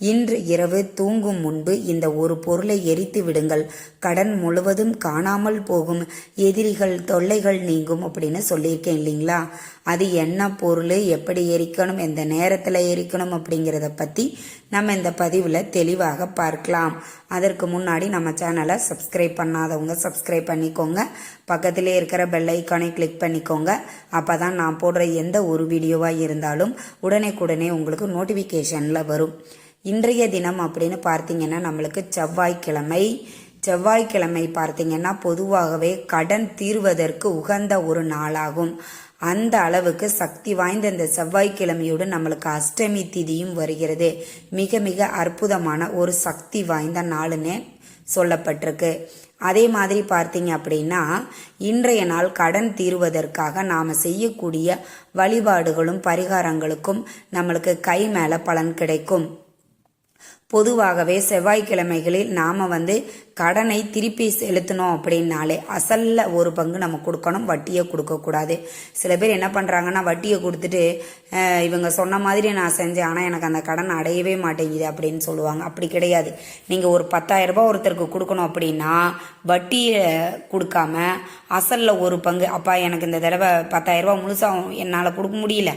இன்று இரவு தூங்கும் முன்பு இந்த ஒரு பொருளை எரித்து விடுங்கள். கடன் முழுவதும் காணாமல் போகும். எதிரிகள் தொல்லைகள் நீங்கும் அப்படின்னு சொல்லியிருக்கேன் இல்லைங்களா? அது என்ன பொருள்? எப்படி எரிக்கணும்? எந்த நேரத்தில் எரிக்கணும் அப்படிங்கிறத பற்றி நம்ம இந்த பதிவில் தெளிவாக பார்க்கலாம். அதற்கு முன்னாடி நம்ம சேனலை சப்ஸ்கிரைப் பண்ணாதவங்க சப்ஸ்கிரைப் பண்ணிக்கோங்க. பக்கத்திலே இருக்கிற பெல் ஐக்கானை கிளிக் பண்ணிக்கோங்க. அப்போ தான் நான் போடுற எந்த ஒரு வீடியோவாக இருந்தாலும் உடனே உங்களுக்கு நோட்டிஃபிகேஷனில் வரும். இன்றைய தினம் அப்படின்னு பார்த்தீங்கன்னா நம்மளுக்கு செவ்வாய்க்கிழமை. செவ்வாய்க்கிழமை பார்த்தீங்கன்னா பொதுவாகவே கடன் தீர்வதற்கு உகந்த ஒரு நாளாகும். அந்த அளவுக்கு சக்தி வாய்ந்த இந்த செவ்வாய்க்கிழமையோடு நம்மளுக்கு அஷ்டமி திதியும் வருகிறது. மிக மிக அற்புதமான ஒரு சக்தி வாய்ந்த நாளுன்னு சொல்லப்பட்டிருக்கு. அதே மாதிரி பார்த்தீங்க அப்படின்னா இன்றைய நாள் கடன் தீர்வதற்காக நாம் செய்யக்கூடிய வழிபாடுகளும் பரிகாரங்களுக்கும் நம்மளுக்கு கை மேலே பலன் கிடைக்கும். பொதுவாகவே செவ்வாய்க்கிழமைகளில் நாம் வந்து கடனை திருப்பி செலுத்தணும் அப்படின்னாலே அசலில் ஒரு பங்கு நம்ம கொடுக்கணும் வட்டியை கொடுக்கக்கூடாது சில பேர் என்ன பண்ணுறாங்கன்னா வட்டியை கொடுத்துட்டு இவங்க சொன்ன மாதிரி நான் செஞ்சேன் ஆனால் எனக்கு அந்த கடன் அடையவே மாட்டேங்குது அப்படின்னு சொல்லுவாங்க. அப்படி கிடையாது. நீங்கள் ஒரு பத்தாயிரரூபா ஒருத்தருக்கு கொடுக்கணும் அப்படின்னா வட்டியை கொடுக்காம அசலில் ஒரு பங்கு அப்பா எனக்கு இந்த தடவை பத்தாயிரரூபா முழுசாக என்னால் கொடுக்க முடியல.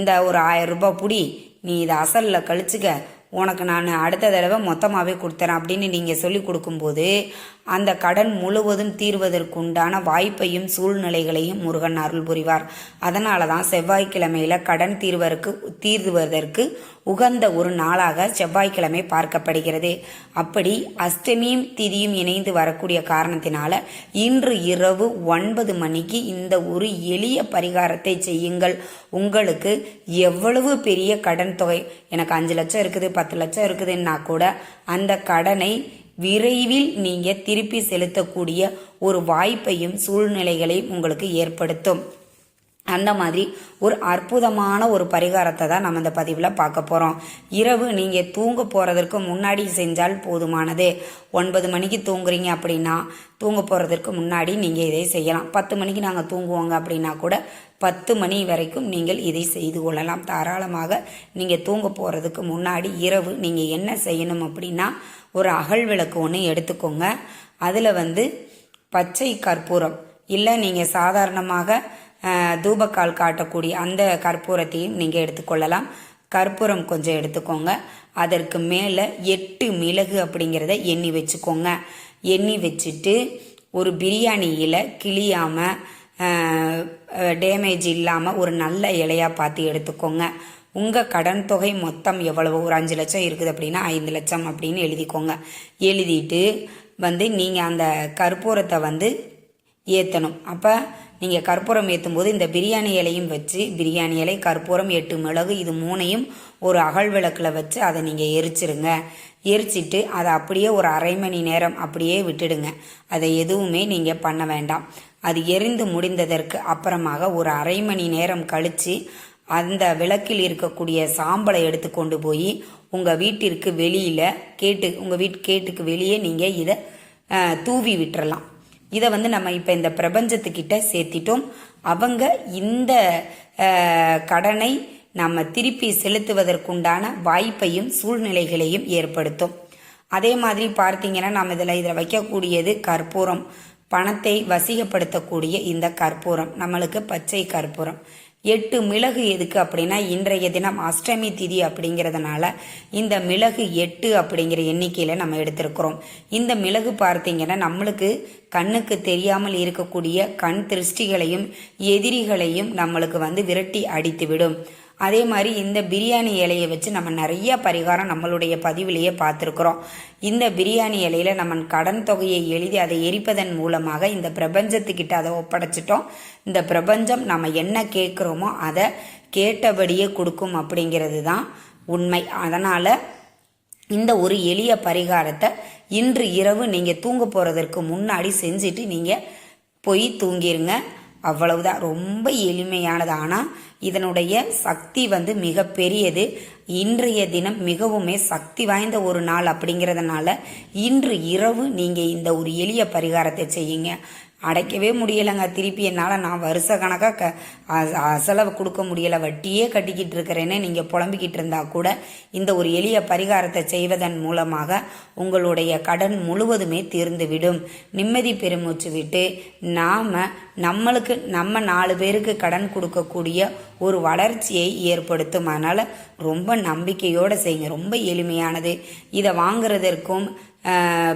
இந்த ஒரு ஆயிரம் ரூபாய் பிடி நீ இதை அசலில் கழிச்சுக்க. உனக்கு நான் அடுத்த தடவை மொத்தமாகவே கொடுத்துறேன் அப்படின்னு நீங்கள் சொல்லி கொடுக்கும்போது அந்த கடன் முழுவதும் தீர்வதற்குண்டான வாய்ப்பையும் சூழ்நிலைகளையும் முருகன் அருள் புரிவார். அதனால தான் செவ்வாய்க்கிழமையில் கடன் தீர்வதற்கு தீர்வதற்கு உகந்த ஒரு நாளாக செவ்வாய்க்கிழமை பார்க்கப்படுகிறது. அப்படி அஷ்டமியும் திதியும் இணைந்து வரக்கூடிய காரணத்தினால இன்று இரவு ஒன்பது மணிக்கு இந்த ஒரு எளிய பரிகாரத்தை செய்யுங்கள். உங்களுக்கு எவ்வளவு பெரிய கடன் தொகை? எனக்கு அஞ்சு லட்சம் இருக்குது பத்து லட்சம் இருக்குதுன்னா கூட அந்த கடனை விரைவில் நீங்கள் திருப்பி செலுத்தக்கூடிய ஒரு வாய்ப்பையும் சூழ்நிலைகளையும் உங்களுக்கு ஏற்படுத்தும். அந்த மாதிரி ஒரு அற்புதமான ஒரு பரிகாரத்தை தான் நம்ம இந்த பதிவில் பார்க்க போகிறோம் இரவு நீங்கள் தூங்க போகிறதற்கு முன்னாடி செஞ்சால் போதுமானது. ஒன்பது மணிக்கு தூங்குறீங்க அப்படின்னா தூங்க போகிறதுக்கு முன்னாடி நீங்கள் இதை செய்யலாம். பத்து மணிக்கு நாங்கள் தூங்குவோங்க அப்படின்னா கூட பத்து மணி வரைக்கும் நீங்கள் இதை செய்து கொள்ளலாம். தாராளமாக நீங்கள் தூங்க போகிறதுக்கு முன்னாடி இரவு நீங்கள் என்ன செய்யணும் அப்படின்னா ஒரு அகல் விளக்கு ஒன்று எடுத்துக்கோங்க. அதில் வந்து பச்சை கற்பூரம். இல்லை நீங்கள் சாதாரணமாக தூபக்கால் காட்டக்கூடிய அந்த கற்பூரத்தையும் நீங்கள் எடுத்துக்கொள்ளலாம். கற்பூரம் கொஞ்சம் எடுத்துக்கோங்க. அதற்கு மேலே எட்டு மிளகு அப்படிங்கிறத எண்ணி வச்சுக்கோங்க. எண்ணி வச்சுட்டு ஒரு பிரியாணி இலை கிளியாமல் டேமேஜ் இல்லாமல் ஒரு நல்ல இலையாக பார்த்து எடுத்துக்கோங்க. உங்கள் கடன் தொகை மொத்தம் எவ்வளவு? ஒரு அஞ்சு லட்சம் இருக்குது அப்படின்னா ஐந்து லட்சம் அப்படின்னு எழுதிக்கோங்க. எழுதிட்டு வந்து நீங்கள் அந்த கற்பூரத்தை வந்து ஏற்றணும் அப்போ நீங்கள் கற்பூரம் ஏற்றும் போது இந்த பிரியாணி இலையும் வச்சு பிரியாணி இலை கற்பூரம் எட்டு மிளகு இது மூணையும் ஒரு அகல் விளக்கில் வச்சு அதை நீங்கள் எரிச்சிருங்க. எரிச்சிட்டு அதை அப்படியே ஒரு அரை மணி நேரம் அப்படியே விட்டுடுங்க. அதை எதுவுமே நீங்கள் பண்ண வேண்டாம். அது எரிந்து முடிந்ததற்கு அப்புறமாக ஒரு அரை மணி நேரம் கழித்து அந்த விளக்கில் இருக்கக்கூடிய சாம்பலை எடுத்து கொண்டு போய் உங்கள் வீட்டிற்கு வெளியில் கேட்டு உங்கள் வீட்டு கேட்டுக்கு வெளியே நீங்கள் இதை தூவி விட்டுறலாம். இதை வந்து நம்ம இப்போ இந்த பிரபஞ்சத்துக்கிட்ட சேர்த்திட்டோம். அவங்க இந்த கடனை நம்ம திருப்பி செலுத்துவதற்குண்டான வாய்ப்பையும் சூழ்நிலைகளையும் ஏற்படுத்தும். அதே மாதிரி பார்த்தீங்கன்னா நம்ம இதில் இதில் வைக்கக்கூடியது கற்பூரம். பணத்தை வசிகப்படுத்தக்கூடிய இந்த கற்பூரம். நம்மளுக்கு பச்சை கற்பூரம். எட்டு மிளகு எதுக்கு அப்படின்னா இன்றைய தினம் அஷ்டமி திதி அப்படிங்கிறதுனால இந்த மிளகு எட்டு அப்படிங்கிற எண்ணிக்கையில் நம்ம எடுத்திருக்கிறோம். இந்த மிளகு பார்த்தீங்கன்னா நம்மளுக்கு கண்ணுக்கு தெரியாமல் இருக்கக்கூடிய கண் திருஷ்டிகளையும் எதிரிகளையும் நம்மளுக்கு வந்து விரட்டி அடித்துவிடும். அதே மாதிரி இந்த பிரியாணி இலையை வச்சு நம்ம நிறைய பரிகாரம் நம்மளுடைய பதிவிலேயே பார்த்துருக்குறோம். இந்த பிரியாணி இலையில நம்ம கடன் தொகையை எழுதி அதை எரிப்பதன் மூலமாக இந்த பிரபஞ்சத்துக்கிட்ட அதை ஒப்படைச்சிட்டோம். இந்த பிரபஞ்சம் நம்ம என்ன கேட்குறோமோ அதை கேட்டபடியே கொடுக்கும் அப்படிங்கிறது தான் உண்மை. அதனால் இந்த ஒரு எளிய பரிகாரத்தை இன்று இரவு நீங்கள் தூங்க போகிறதற்கு முன்னாடி செஞ்சுட்டு நீங்கள் போய் தூங்கிடுங்க அவ்வளவுதான். ரொம்ப எளிமையானது. ஆனால் இதனுடைய சக்தி வந்து மிக பெரியது. இன்றைய தினம் மிகவுமே சக்தி வாய்ந்த ஒரு நாள் அப்படிங்கிறதுனால இன்று இரவு நீங்கள் இந்த ஒரு எளிய பரிகாரத்தை செய்யுங்க. அடைக்கவே முடியலைங்க. திருப்பி என்னால் நான் வருஷ கணக்காக க அ- அசலை கொடுக்க முடியலை. வட்டியே கட்டிக்கிட்டு இருக்கிறேன்னு நீங்கள் புலம்பிக்கிட்டு இருந்தால் கூட இந்த ஒரு எளிய பரிகாரத்தை செய்வதன் மூலமாக உங்களுடைய கடன் முழுவதுமே தீர்ந்துவிடும். நிம்மதி பெருமூச்சு விட்டு நாம் நம்மளுக்கு நம்ம நாலு பேருக்கு கடன் கொடுக்கக்கூடிய ஒரு வளர்ச்சியை ஏற்படுத்தும். அதனால் ரொம்ப நம்பிக்கையோடு செய்யுங்க. ரொம்ப எளிமையானது. இதை வாங்குறதற்கும்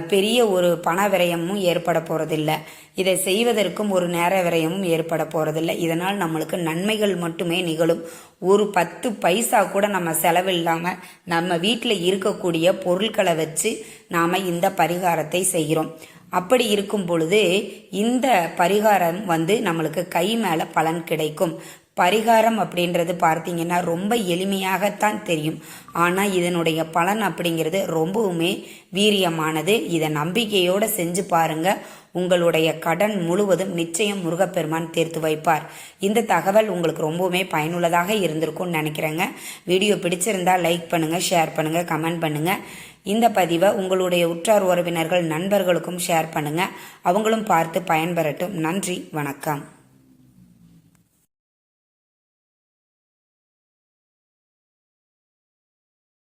பெரிய ஒரு பண விரயமும் ஏற்பட போகிறதில்ல இதை செய்வதற்கும் ஒரு நேர விரயமும் ஏற்பட போகிறதில்ல இதனால் நம்மளுக்கு நன்மைகள் மட்டுமே நிகழும். ஒரு பத்து பைசா கூட நம்ம செலவில்லாமல் நம்ம வீட்டில் இருக்கக்கூடிய பொருட்களை வச்சு நாம் இந்த பரிகாரத்தை செய்கிறோம். அப்படி இருக்கும் பொழுது இந்த பரிகாரம் வந்து நம்மளுக்கு கை மேலே பலன் கிடைக்கும். பரிகாரம் அப்படின்றது பார்த்தீங்கன்னா ரொம்ப எளிமையாகத்தான் தெரியும். ஆனால் இதனுடைய பலன் அப்படிங்கிறது ரொம்பவுமே வீரியமானது. இதை நம்பிக்கையோடு செஞ்சு பாருங்க. உங்களுடைய கடன் முழுவதும் நிச்சயம் முருகப்பெருமான் தீர்த்து வைப்பார். இந்த தகவல் உங்களுக்கு ரொம்பவுமே பயனுள்ளதாக இருந்திருக்கும்னு நினைக்கிறேங்க. வீடியோ பிடிச்சிருந்தா லைக் பண்ணுங்கள் ஷேர் பண்ணுங்கள் கமெண்ட் பண்ணுங்கள் இந்த பதிவை உங்களுடைய உற்றார் உறவினர்கள் நண்பர்களுக்கும் ஷேர் பண்ணுங்கள் அவங்களும் பார்த்து பயன்பெறட்டும். நன்றி வணக்கம்.